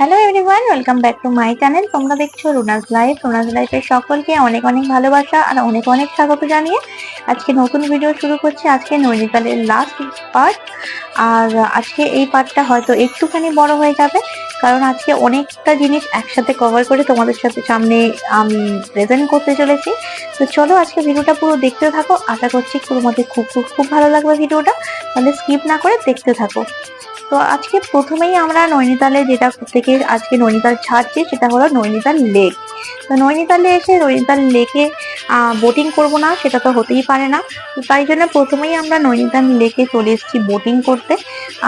Hello everyone welcome back to my channel তোমরা দেখছ Runa's life Runa's লাইফের সকলকে অনেক অনেক ভালোবাসা আর অনেক অনেক স্বাগত জানিয়ে আজকে নতুন ভিডিও শুরু করছি। আজকে নৈনিতালের লাস্ট পার্ট আর আজকে এই পার্টটা হয়তো একটুখানি বড় হয়ে যাবে, কারণ আজকে অনেকটা জিনিস একসাথে কভার করে তোমাদের সাথে সামনে আমি প্রেজেন্ট করতে চলেছি। তো চলো আজকে ভিডিওটা পুরো দেখতে থাকো। আশা করছি তোমাদের খুব খুব খুব ভালো লাগবে ভিডিওটা তাহলে স্কিপ না করে দেখতে থাকো। তো আজকে প্রথমেই আমরা নৈনিতালে যেটা থেকে আজকে নৈনিতাল ছাড়ছি, সেটা হলো নৈনিতাল লেক। তো নৈনিতালে এসে নৈনিতাল লেকে বোটিং করব না, সেটা তো হতেই পারে না। তাই জন্য প্রথমেই আমরা নৈনিতাল লেকে চলে এসেছি বোটিং করতে।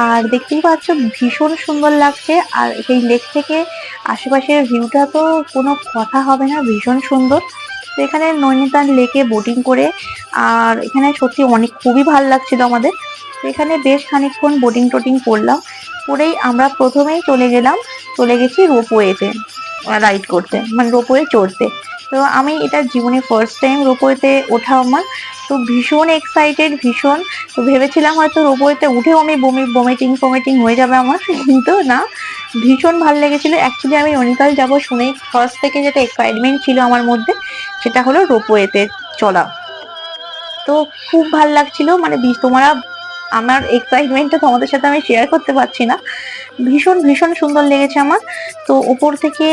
আর দেখতেই পাচ্ছ, ভীষণ সুন্দর লাগছে। আর সেই লেক থেকে আশেপাশের ভিউটা তো কোনো কথা হবে না, ভীষণ সুন্দর। তো এখানে নৈনিতাল লেকে বোটিং করে, আর এখানে সত্যি অনেক খুবই ভালো লাগছিল আমাদের। এখানে বেশ খানিকক্ষণ বোটিং টোটিং করলাম। করেই আমরা প্রথমেই চলে গেলাম, চলে গেছি রোপওয়েতে রাইড করতে মানে রোপওয়ে চড়তে। তো আমি এটা জীবনে ফার্স্ট টাইম রোপওয়েতে ওঠা আমার। তো ভীষণ এক্সাইটেড ভীষণ। তো ভেবেছিলাম হয়তো রোপওয়েতে উঠেও আমি বমি বমিটিং ফমিটিং হয়ে যাবে আমার, কিন্তু না। ভীষণ ভালো লেগেছিল। অ্যাকচুয়ালি আমি অনিকাল যাব শুনেই ফার্স্ট থেকে যেটা এক্সাইটমেন্ট ছিল আমার মধ্যে, সেটা হলো রোপওয়েতে চলা। তো খুব ভালো লাগছিল মানে তোমরা আমার এক্সাইটমেন্টটা তোমাদের সাথে আমি শেয়ার করতে পারছি না। ভীষণ ভীষণ সুন্দর লেগেছে আমার। তো উপর থেকে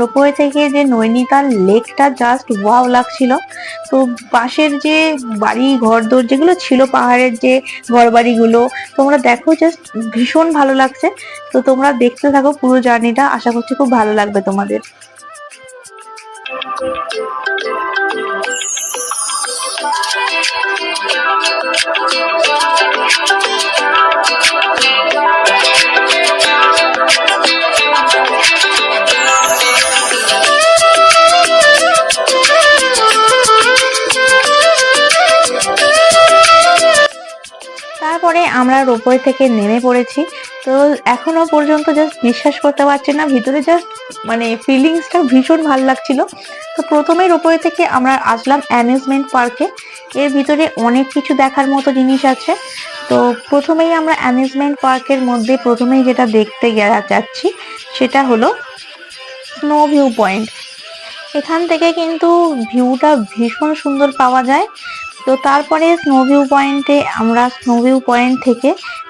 রোপওয়ে থেকে যে নৈনিতাল লেকটা জাস্ট ওয়াও লাগছিল। তো পাশের যে বাড়ি, ঘরদোর যেগুলো ছিল, পাহাড়ের যে ঘর বাড়িগুলো তোমরা দেখো জাস্ট ভীষণ ভালো লাগছে। তো তোমরা দেখতে থাকো পুরো জার্নিটা আশা করছি খুব ভালো লাগবে তোমাদের। তারপরে আমরা রোপওয়ে থেকে নেমে পড়েছি। তো এখনও পর্যন্ত জাস্ট বিশ্বাস করতে পারছি না, ভিতরে জাস্ট মানে ফিলিংসটা ভীষণ ভালো লাগছিল। তো প্রথমেই রোপওয়ে থেকে আমরা আসলাম অ্যামিউজমেন্ট পার্কে এর ভিতরে অনেক কিছু দেখার মতো জিনিস আছে। তো প্রথমেই আমরা অ্যামিউজমেন্ট পার্কের মধ্যে প্রথমেই যেটা দেখতে যাচ্ছি, সেটা হলো স্নো ভিউ পয়েন্ট এখান থেকে কিন্তু ভিউটা ভীষণ সুন্দর পাওয়া যায়। তো তারপরে স্নো ভিউ পয়েন্টে আমরা স্নো ভিউ পয়েন্ট থেকে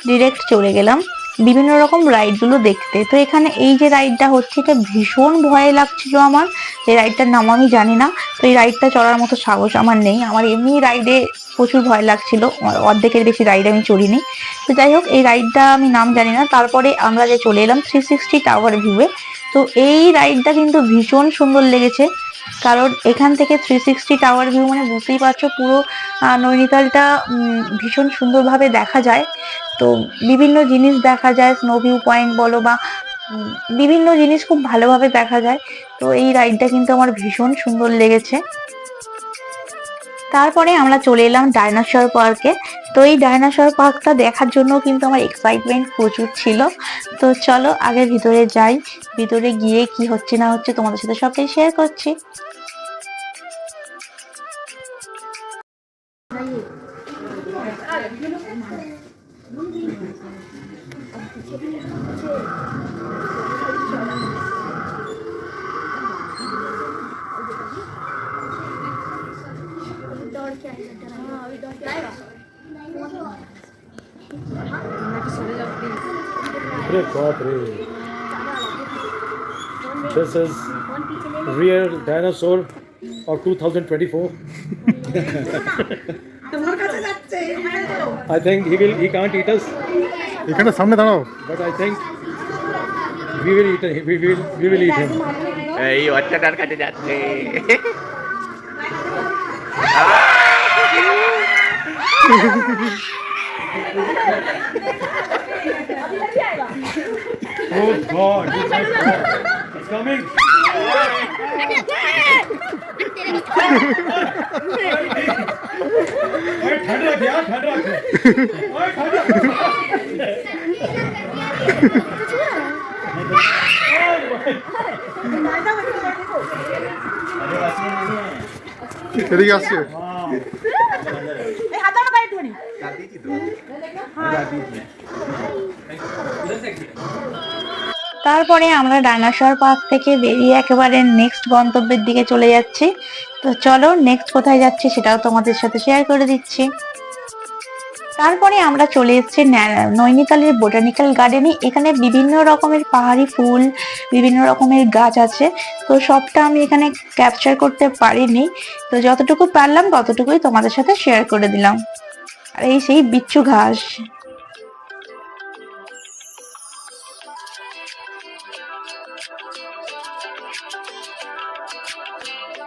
ডিরেক্ট চলে গেলাম। বিভিন্ন রকম রাইডগুলো দেখতে। তো এখানে এই যে রাইডটা হচ্ছে, এটা ভীষণ ভয় লাগছিল আমার। এই রাইডটার নাম আমি জানি না। তো এই রাইডটা চড়ার মতো সাহস আমার নেই। আমার এমনি রাইডে প্রচুর ভয় লাগছিল। অর্ধেকের বেশি রাইড আমি চড়িনি। তো যাই হোক, এই রাইডটা আমি নাম জানি না। তারপরে আমরা যে চলে এলাম থ্রি সিক্সটি টাওয়ার ভিউয়ে তো এই রাইডটা কিন্তু ভীষণ সুন্দর লেগেছে। কারণ এখান থেকে থ্রি সিক্সটি টাওয়ার ভিউ মানে বুঝতেই পারছ পুরো নৈনিতালটা ভীষণ সুন্দরভাবে দেখা যায়। তো বিভিন্ন জিনিস দেখা যায় স্নো ভিউ পয়েন্ট বলো বা বিভিন্ন জিনিস খুব ভালোভাবে দেখা যায়। তো এই রাইডটা কিন্তু আমার ভীষণ সুন্দর লেগেছে। তারপরে আমরা চলে এলাম ডাইনোসর পার্কে তো এই ডাইনোসর পার্কটা দেখার জন্য কিন্তু আমার এক্সাইটমেন্ট প্রচুর ছিল। তো চলো আগে ভিতরে যাই, ভিতরে গিয়ে কি হচ্ছে না হচ্ছে তোমাদের সাথে সবটাই শেয়ার করছি। अरे बाप रे This is real dinosaur of 2024. I think he will. He can't eat us, এখানে সামনে দাঁড়াও but I think we will eat. We will. We will eat him. এই বাচ্চাটার কাছে যাচ্ছে Oh God! It's coming! ਓਏ ਠੰਡ ਰੱਖ ਯਾਰ ਠੰਡ ਰੱਖ ਓਏ ਠੰਡ ਰੱਖ 데리갔어요. 와우 তারপরে আমরা ডাইনোসর পার্ক থেকে বেরিয়ে একেবারে নেক্সট গন্তব্যের দিকে চলে যাচ্ছি। তো চলো নেক্সট কোথায় যাচ্ছি সেটাও তোমাদের সাথে শেয়ার করে দিচ্ছি। তারপরে আমরা চলে এসেছি নৈনিতালের বোটানিক্যাল গার্ডেনে এখানে বিভিন্ন রকমের পাহাড়ি ফুল, বিভিন্ন রকমের গাছ আছে। তো সবটা আমি এখানে ক্যাপচার করতে পারিনি। তো যতটুকু পারলাম ততটুকুই তোমাদের সাথে শেয়ার করে দিলাম। আর এই সেই বিচ্ছু ঘাস।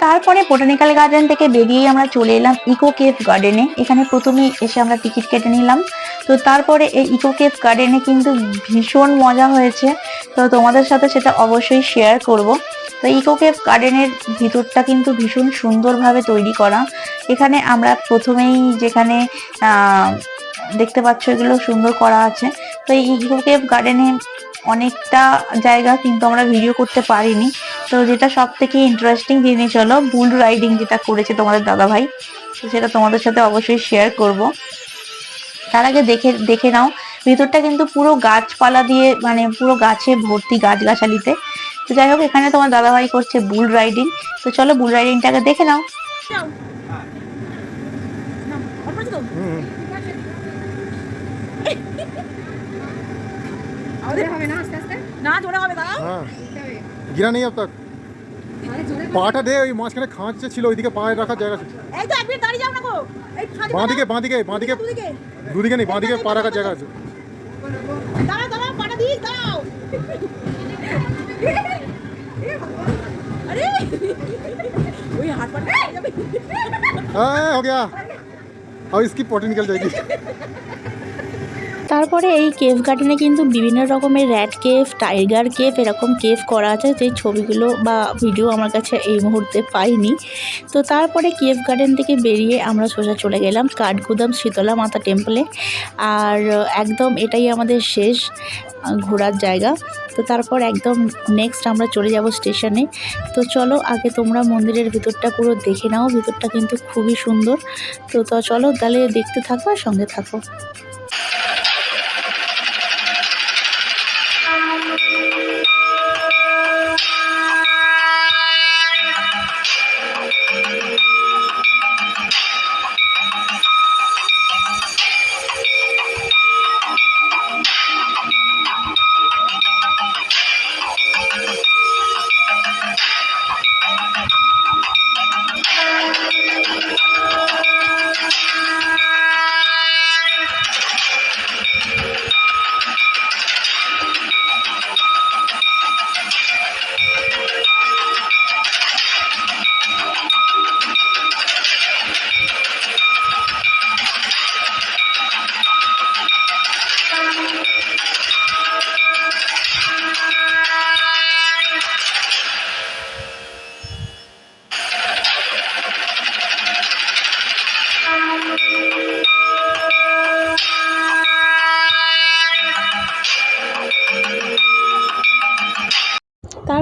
তারপরে বোটানিক্যাল গার্ডেন থেকে বেরিয়ে আমরা চলে এলাম ইকো কেভ গার্ডেনে। এখানে প্রথমেই এসে আমরা টিকিট কেটে নিলাম। তো তারপরে এই ইকো কেভ গার্ডেনে কিন্তু ভীষণ মজা হয়েছে। তো তোমাদের সাথে সেটা অবশ্যই শেয়ার করব। তো ইকো কেভ গার্ডেনের ভিতরটা কিন্তু ভীষণ সুন্দরভাবে তৈরি করা। এখানে আমরা প্রথমেই যেখানে দেখতে পাচ্ছ এগুলো সুন্দর করা আছে। তো এই ইকো কেভ গার্ডেনে অনেকটা জায়গা কিন্তু আমরা ভিডিও করতে পারিনি। তো যেটা সব থেকে ইন্টারেস্টিং জিনিস হলো বুল রাইডিং যেটা করেছে তোমাদের দাদা ভাই তো সেটা তোমাদের সাথে অবশ্যই শেয়ার করব। তার আগে দেখে দেখে নাও, ভিতরটা কিন্তু পুরো গাছপালা দিয়ে মানে পুরো গাছে ভর্তি গাছগাছালিতে। তো যাই হোক এখানে তোমার দাদা ভাই করছে বুল রাইডিং তো চলো বুল রাইডিংটাকে দেখে নাও। হুম আমাদের হবে না আস্তে আস্তে না জোরে হবে দাঁড়াও হ্যাঁ পাটা দে ওই মাঝখানে খাঁচে ছিল ওইদিকে পায়ে রাখার জায়গা ছিল এই তো এক দাঁড়িয়ে যাও না গো এই ফাঁদি বাঁ দিকে বাঁ দিকে দুদিকে নেই বাঁ দিকে পা রাখার জায়গা আছে। দাঁড়াও দাঁড়াও পাটা দিই দাঁড়াও। अरे! वही हाथ पर हो गया। अब इसकी पोटी निकल जाएगी। তারপরে এই কেভ গার্ডেনে কিন্তু বিভিন্ন রকমের র্যাট কেভ টাইগার কেভ এরকম কেভ করা আছে। যে ছবিগুলো বা ভিডিও আমার কাছে এই মুহূর্তে পাইনি। তো তারপরে কেভ গার্ডেন থেকে বেরিয়ে আমরা সোজা চলে গেলাম কাঠগুদাম শীতলা মাতা টেম্পলে আর একদম এটাই আমাদের শেষ ঘোরার জায়গা। তো তারপর একদম নেক্সট আমরা চলে যাব স্টেশনে তো চলো আগে তোমরা মন্দিরের ভিতরটা পুরো দেখে নাও। ভিতরটা কিন্তু খুবই সুন্দর। তো তো চলো তাহলে দেখতে থাকো আর সঙ্গে থাকো।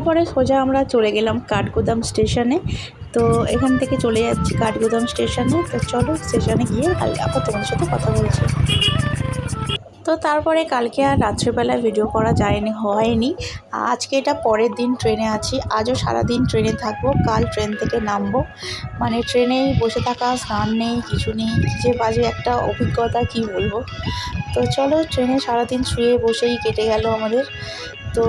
তারপরে সোজা আমরা চলে গেলাম কাঠগোদাম স্টেশনে। তো এখান থেকে চলে যাচ্ছি কাঠগোদাম স্টেশনে। তো চলো স্টেশনে গিয়ে কাল- আবার তোমাদের সাথে কথা বলছি। তো তারপরে কালকে আর রাত্রিবেলা ভিডিও করা যায়নি, হয়নি। আজকে এটা পরের দিন ট্রেনে আছি। আজও সারাদিন ট্রেনে থাকব, কাল ট্রেন থেকে নামবো। মানে ট্রেনেই বসে থাকা, স্নান নেই, কিছু নেই যে বাজে একটা অভিজ্ঞতা, কি বলব। তো চলো ট্রেনে সারাদিন শুয়ে বসেই কেটে গেল আমাদের। তো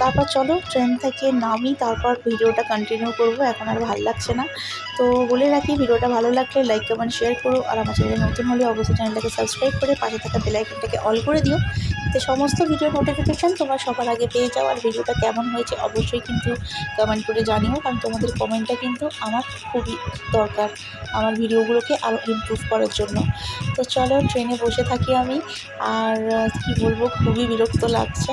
তারপর চলো ট্রেন থেকে নামি, তারপর ভিডিওটা কন্টিনিউ করব। এখন আর ভালো লাগছে না। তো বলে রাখি, ভিডিওটা ভালো লাগলে লাইক কমেন্ট শেয়ার করো। আর আমার চ্যানেলে নতুন হলে অবশ্যই চ্যানেলটাকে সাবস্ক্রাইব করে পাশে থাকা বেলাইকনটাকে অল করে দিও। এতে সমস্ত ভিডিও নোটিফিকেশান তোমরা সবার আগে পেয়ে যাও। আর ভিডিওটা কেমন হয়েছে অবশ্যই কিন্তু কমেন্ট করে জানিও। কারণ তোমাদের কমেন্টটা কিন্তু আমার খুবই দরকার আমার ভিডিওগুলোকে আরও ইমপ্রুভ করার জন্য। তো চলো ট্রেনে বসে থাকি আমি। আর কি বলব, খুবই বিরক্ত লাগছে।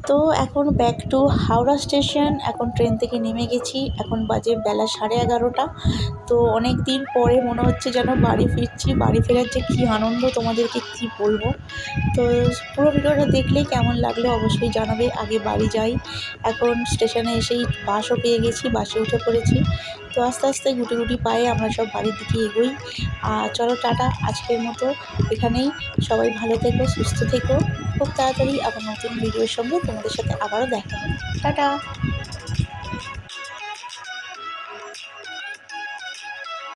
তো এখন ব্যাক টু হাওড়া স্টেশন এখন ট্রেন থেকে নেমে গেছি। এখন বাজে বেলা সাড়ে এগারোটা। তো অনেক দিন পরে মনে হচ্ছে যেন বাড়ি ফিরছি। বাড়ি ফেরার যে কী আনন্দ, তোমাদেরকে কী বলব? তো পুরো ভিডিওটা দেখলেই কেমন লাগল অবশ্যই জানাবে। আগে বাড়ি যাই। এখন স্টেশনে এসেই বাসও পেয়ে গেছি, বাসে উঠে পড়েছি। তো আস্তে আস্তে গুটি গুটি পায়ে আমরা সব বাড়ির দিকে এগোই। আর চলো টাটা আজকের মতো এখানেই। সবাই ভালো থেকো, সুস্থ থেকো। খুব তাড়াতাড়ি আবার নতুন ভিডিওর সঙ্গে তোমাদের সাথে আবারও দেখা হবে। টাটা!